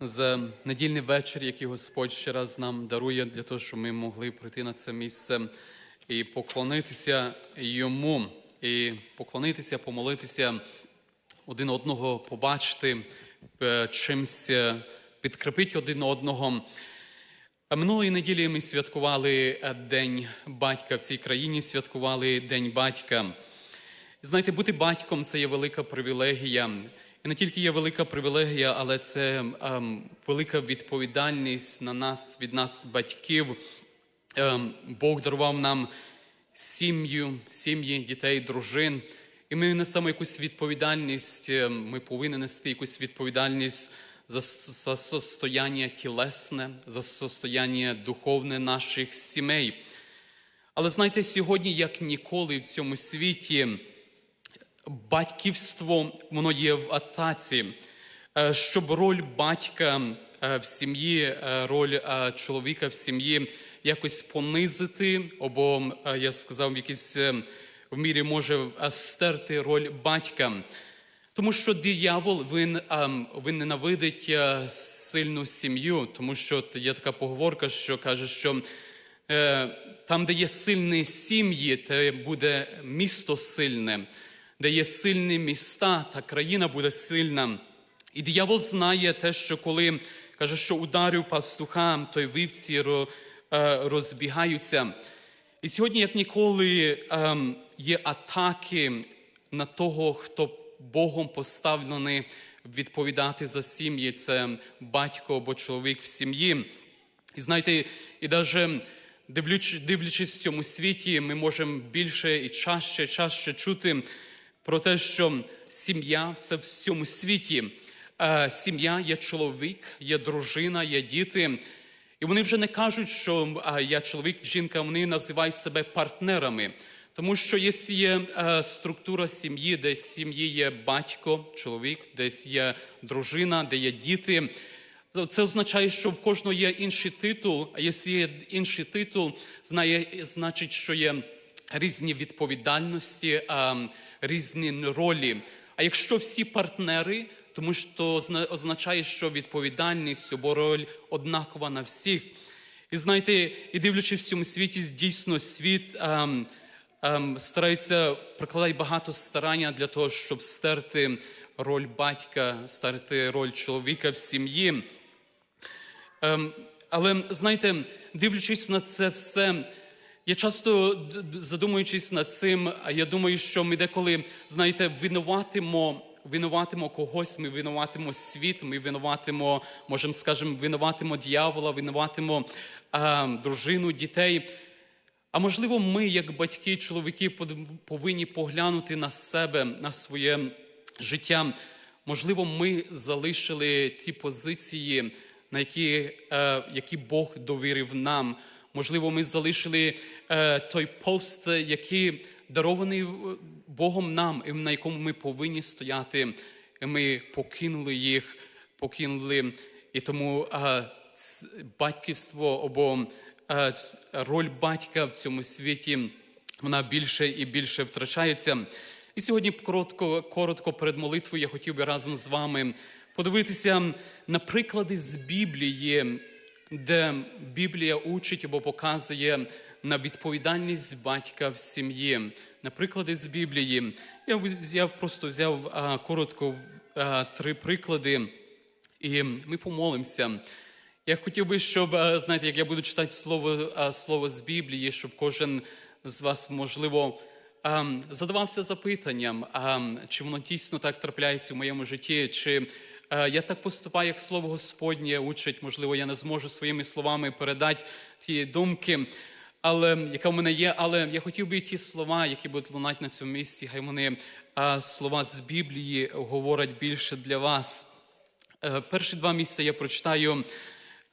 за недільний вечір, який Господь ще раз нам дарує для того, щоб ми могли прийти на це місце і поклонитися йому, і поклонитися, помолитися один одного, побачити е, чимсь, е, підкріпити один одного. Минулої неділі ми святкували е, День батька в цій країні, святкували День батька. Знаєте, бути батьком це є велика привілегія. І не тільки є велика привілегія, але це ем, велика відповідальність на нас, від нас, батьків. Ем, Бог дарував нам сім'ю, сім'ї, дітей, дружин. І ми несемо якусь відповідальність, е, ми повинні нести якусь відповідальність за состояння тілесне, за состояння духовне наших сімей. Але знаєте, сьогодні, як ніколи в цьому світі, батьківство воно є в атаці, Е, щоб роль батька е, в сім'ї, е, роль чоловіка в сім'ї якось понизити, або я сказав, в якійсь в мірі може стерти роль батька. Тому що диявол він, він ненавидить сильну сім'ю, тому що є така поговорка, що каже, що там, де є сильні сім'ї, те буде місто сильне, де є сильні міста, та країна буде сильна. І диявол знає те, що коли каже, що ударив пастуха, то й вівці е, розбігаються. І сьогодні, як ніколи, ем, є атаки на того, хто Богом поставлений відповідати за сім'ї, це батько або чоловік в сім'ї. І знаєте, і навіть дивлячись в цьому світі, ми можемо більше і чаще, чаще чути про те, що сім'я це в цьому світі. Е, Сім'я є чоловік, є дружина, є діти. І вони вже не кажуть, що я чоловік, жінка, вони називають себе партнерами. Тому що є, є е, структура сім'ї, де сім'ї є батько, чоловік, десь є дружина, де є діти. Це означає, що в кожного є інший титул, а якщо є інший титул, знає, значить, що є різні відповідальності, різні ролі. А якщо всі партнери, тому що означає, що відповідальність або роль однакова на всіх. І знаєте, і дивлячись в цьому світі, дійсно світ ем, ем, старається прикладати багато старання для того, щоб стерти роль батька, стерти роль чоловіка в сім'ї. Ем, але знаєте, дивлячись на це все, я часто задумуючись над цим, а я думаю, що ми деколи, знаєте, винуватимо, винуватимо когось, ми винуватимо світ, ми винуватимо, можемо скажемо, винуватимо дьявола, винуватимо а, дружину, дітей. А можливо, ми, як батьки, чоловіки, повинні поглянути на себе, на своє життя. Можливо, ми залишили ті позиції, на які, е, які Бог довірив нам. Можливо, ми залишили е, той пост, який дарований е, Богом нам, і на якому ми повинні стояти. Ми покинули їх, покинули. І тому е, батьківство або е, роль батька в цьому світі вона більше і більше втрачається. І сьогодні коротко, коротко перед молитвою я хотів би разом з вами подивитися на приклади з Біблії, де Біблія учить або показує на відповідальність батька в сім'ї. На приклади з Біблії. Я, я просто взяв а, коротко а, три приклади, і ми помолимося. Я хотів би, щоб, знаєте, як я буду читати слово, слово з Біблії, щоб кожен з вас, можливо, задавався запитанням, чи воно дійсно так трапляється в моєму житті, чи я так поступаю, як слово Господнє учить, можливо, я не зможу своїми словами передати ті думки, але яка в мене є. Але я хотів би ті слова, які будуть лунати на цьому місці, хай вони е, слова з Біблії говорять більше для вас. Е, Перші два місця я прочитаю.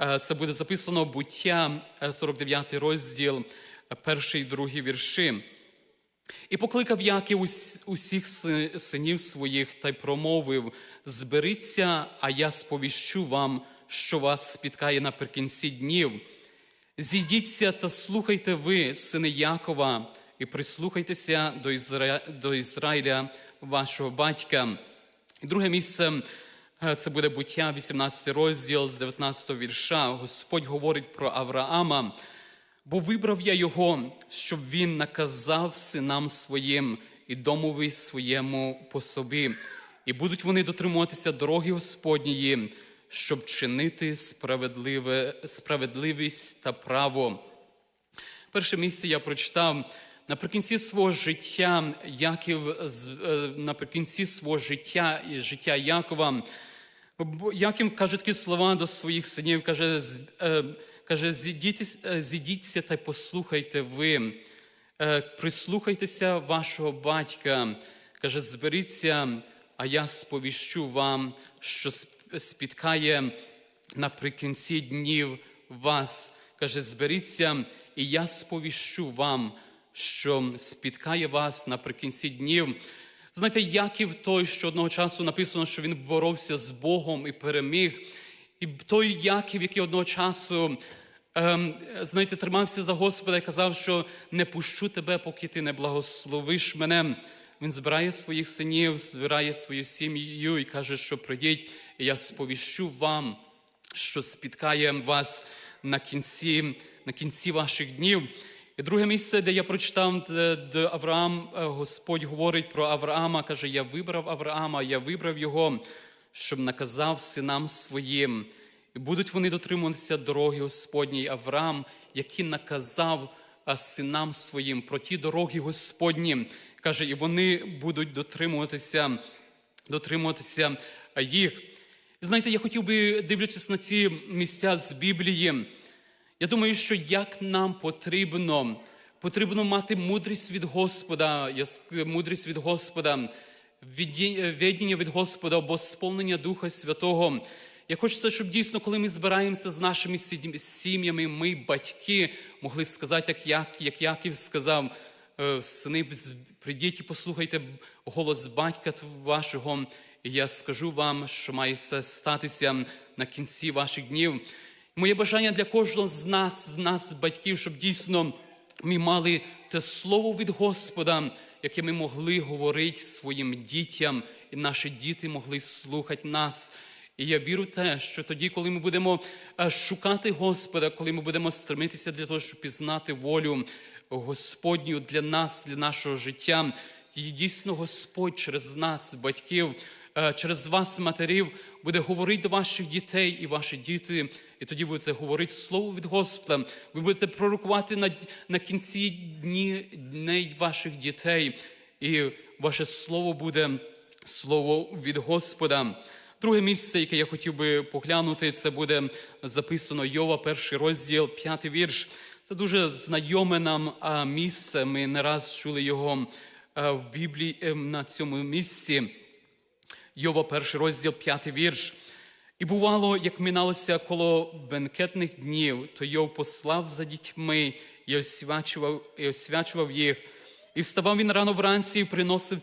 Е, Це буде записано буття, е, 49 розділ, е, перший і другий вірші. І покликав Яків ус- усіх синів своїх та й промовив: Зберіться, а я сповіщу вам, що вас спіткає наприкінці днів. Зійдіться та слухайте ви, сини Якова, і прислухайтеся до, Ізра... до Ізраїля, вашого батька. І друге місце Е, Це буде буття, 18 розділ з 19 вірша. Господь говорить про Авраама. Бо вибрав я його, щоб він наказав синам своїм і домові своєму по собі, і будуть вони дотримуватися дороги Господньої, щоб чинити справедливе, справедливість та право. Перше місце я прочитав наприкінці свого життя, Яків е, наприкінці свого життя і життя Якова. Яків каже такі слова до своїх синів, каже, каже зійдіть, е, та послухайте ви, Е, прислухайтеся вашого батька, каже, зберіться, а я сповіщу вам, що спіткає наприкінці днів вас. Каже, зберіться, і я сповіщу вам, що спіткає вас наприкінці днів. Знаєте, Яків той, що одного часу написано, що він боровся з Богом і переміг. І той Яків, який одного часу, ем, знаєте, тримався за Господа і казав, що не пущу тебе, поки ти не благословиш мене. Він збирає своїх синів, збирає свою сім'ю і каже, що прийдіть, і я сповіщу вам, що спіткає вас на кінці, на кінці ваших днів. І друге місце, де я прочитав, де, Авраам, е, Господь говорить про Авраама, каже: Я вибрав Авраама, я вибрав його, щоб наказав синам своїм. І будуть вони дотримуватися дороги Господній Авраам, який наказав синам своїм про ті дороги Господні. Каже, і вони будуть дотримуватися, дотримуватися їх. Знаєте, я хотів би, дивлячись на ці місця з Біблії, я думаю, що як нам потрібно, потрібно мати мудрість від Господа, мудрість від Господа, віді- від Господа або сповнення Духа Святого. Я хочу, щоб дійсно, коли ми збираємося з нашими сім'ями- ми, батьки, могли сказати, як, як, як Яків сказав, «Е, сини, прийдіть і послухайте голос батька вашого, і я скажу вам, що має ста- статися на кінці ваших днів. Моє бажання для кожного з нас, з нас, батьків, щоб дійсно ми мали те слово від Господа, яке ми могли говорити своїм дітям, і наші діти могли слухати нас. І я вірю в те, що тоді, коли ми будемо е, шукати Господа, коли ми будемо стремитися для того, щоб пізнати волю Господню для нас, для нашого життя, і дійсно Господь через нас, батьків, через вас, матерів, буде говорити до ваших дітей і ваші діти, і тоді будете говорити слово від Господа. Ви будете пророкувати на, на кінці дні дней ваших дітей, і ваше слово буде слово від Господа. Друге місце, яке я хотів би поглянути, це буде записано Йова, перший розділ, п'ятий вірш. Це дуже знайоме нам місце. Ми не раз чули його в Біблії ем, на цьому місці. Йова, перший розділ, п'ятий вірш. І бувало, як миналося коло бенкетних днів, то Йов послав за дітьми і освячував, і освячував їх. І вставав він рано вранці і приносив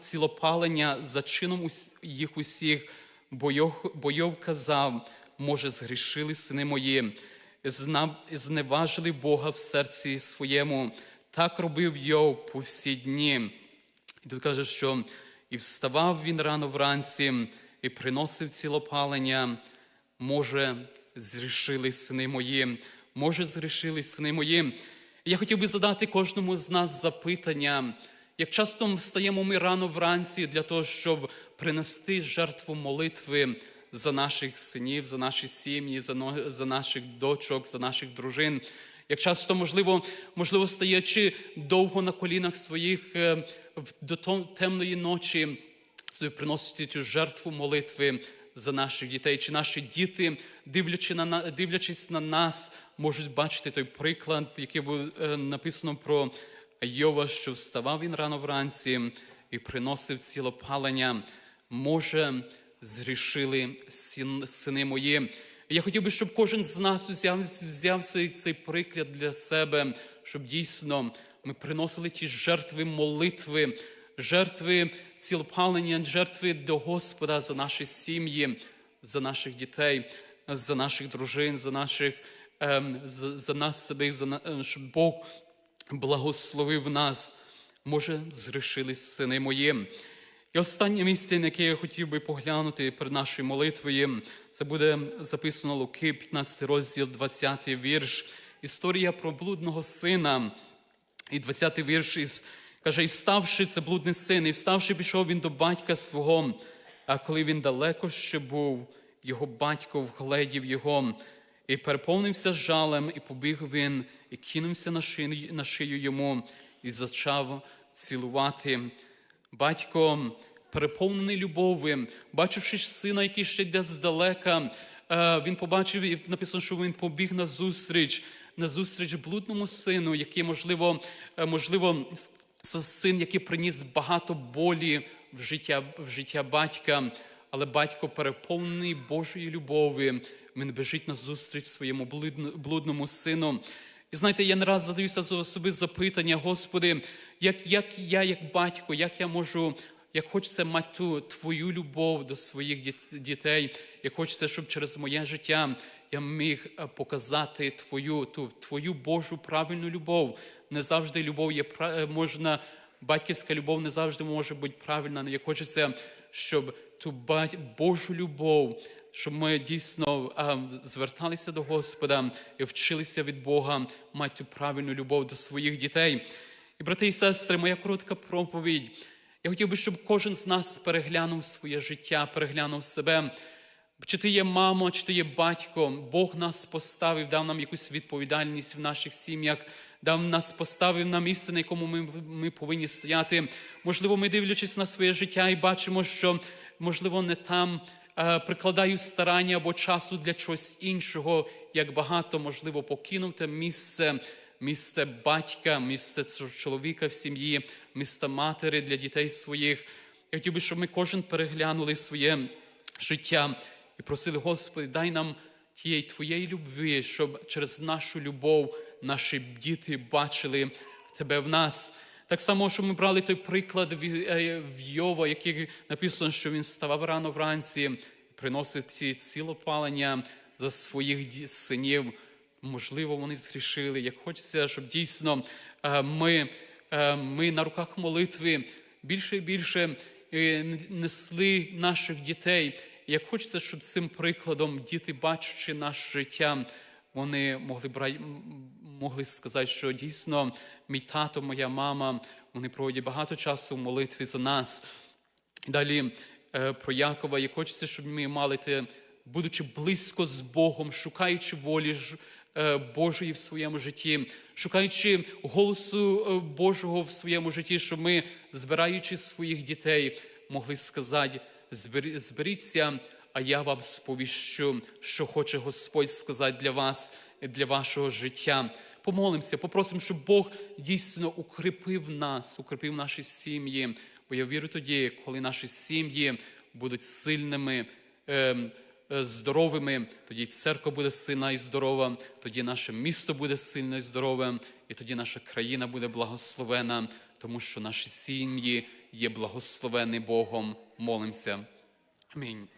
цілопалення за чином їх усіх, бо Йов, бо Йов казав, може, згрішили сини мої, зневажили Бога в серці своєму. Так робив Йов по всі дні. І тут каже, що і вставав він рано вранці, і приносив цілопалення. Може, зрішили сини мої, може, згрішили сини мої. Я хотів би задати кожному з нас запитання, як часто встаємо ми рано вранці для того, щоб принести жертву молитви за наших синів, за наші сім'ї, за наших дочок, за наших дружин. Як часто, можливо, можливо, стоячи довго на колінах своїх е, до темної ночі, собі приносити цю жертву молитви за наших дітей, чи наші діти, дивлячи на, дивлячись на нас, можуть бачити той приклад, який був е, написано про Йова, що вставав він рано вранці і приносив цілопалення. Може, згрішили сини мої. Я хотів би, щоб кожен з нас взяв, взяв цей, приклад для себе, щоб дійсно ми приносили ті жертви молитви, жертви цілопалення, жертви до Господа за наші сім'ї, за наших дітей, за наших дружин, за наших ем, за, за нас себе, за е, щоб Бог благословив нас. Може, згрішили сини мої. І останнє місце, на яке я хотів би поглянути перед нашою молитвою, це буде записано Луки, 15 розділ, 20 вірш. Історія про блудного сина. І 20-й вірш каже: і вставши, це блудний син, і вставши, пішов він до батька свого. А коли він далеко ще був, його батько вгледів його, і переповнився жалем, і побіг він, і кинувся на шию йому, і зачав цілувати. Батько, переповнений любов'ю, бачивши сина, який ще йде здалека, е, він побачив і написано, що він побіг на зустріч, на зустріч блудному сину, який, можливо, е, можливо, син, який приніс багато болі в життя, в життя батька, але батько переповнений Божою любов'ю. Він біжить на зустріч своєму блудному сину. І знаєте, я не раз задаюся за собі запитання, Господи, як, як я, як батько, як я можу, як хочеться мати ту твою любов до своїх дітей, як хочеться, щоб через моє життя я міг е, показати твою, ту, твою Божу правильну любов. Не завжди любов є е, можна, батьківська любов не завжди може бути правильна. Як хочеться, щоб ту Божу любов, щоб ми дійсно зверталися до Господа і вчилися від Бога мати правильну любов до своїх дітей. І, брати і сестри, моя коротка проповідь. Я хотів би, щоб кожен з нас переглянув своє життя, переглянув себе. Чи ти є мамо, чи ти є батько, Бог нас поставив, дав нам якусь відповідальність в наших сім'ях, дав нас поставив на місце, на якому ми, ми повинні стояти. Можливо, ми дивлячись на своє життя і бачимо, що можливо не там прикладаю старання або часу для чогось іншого, як багато можливо покинув те місце. Місце батька, місце чоловіка в сім'ї, місце матері для дітей своїх. Я хотів би, щоб ми кожен переглянули своє життя і просили, Господи, дай нам тієї Твоєї любві, щоб через нашу любов наші діти бачили Тебе в нас. Так само, що ми брали той приклад е, в Йова, який написано, що він ставав рано вранці, приносив ці цілопалення за своїх синів. Можливо, вони згрішили. Як хочеться, щоб дійсно е, ми, е, ми на руках молитви більше і більше несли наших дітей. Як хочеться, щоб цим прикладом діти, бачачи наше життя, вони могли могли сказати, що дійсно мій тато, моя мама, вони проводять багато часу в молитві за нас. Далі е, про Якова, як хочеться, щоб ми мали те, будучи близько з Богом, шукаючи волі е, Божої в своєму житті, шукаючи голосу е, Божого в своєму житті, щоб ми, збираючи своїх дітей, могли сказати: зберіться, а я вам сповіщу, що хоче Господь сказати для вас, і для вашого життя. Помолимося, попросимо, щоб Бог дійсно укріпив нас, укріпив наші сім'ї. Бо я вірю тоді, коли наші сім'ї будуть сильними, ем, е, здоровими, тоді церква буде сильна і здорова, тоді наше місто буде сильне і здорове, і тоді наша країна буде благословена, тому що наші сім'ї є благословені Богом. Молимося. Амінь.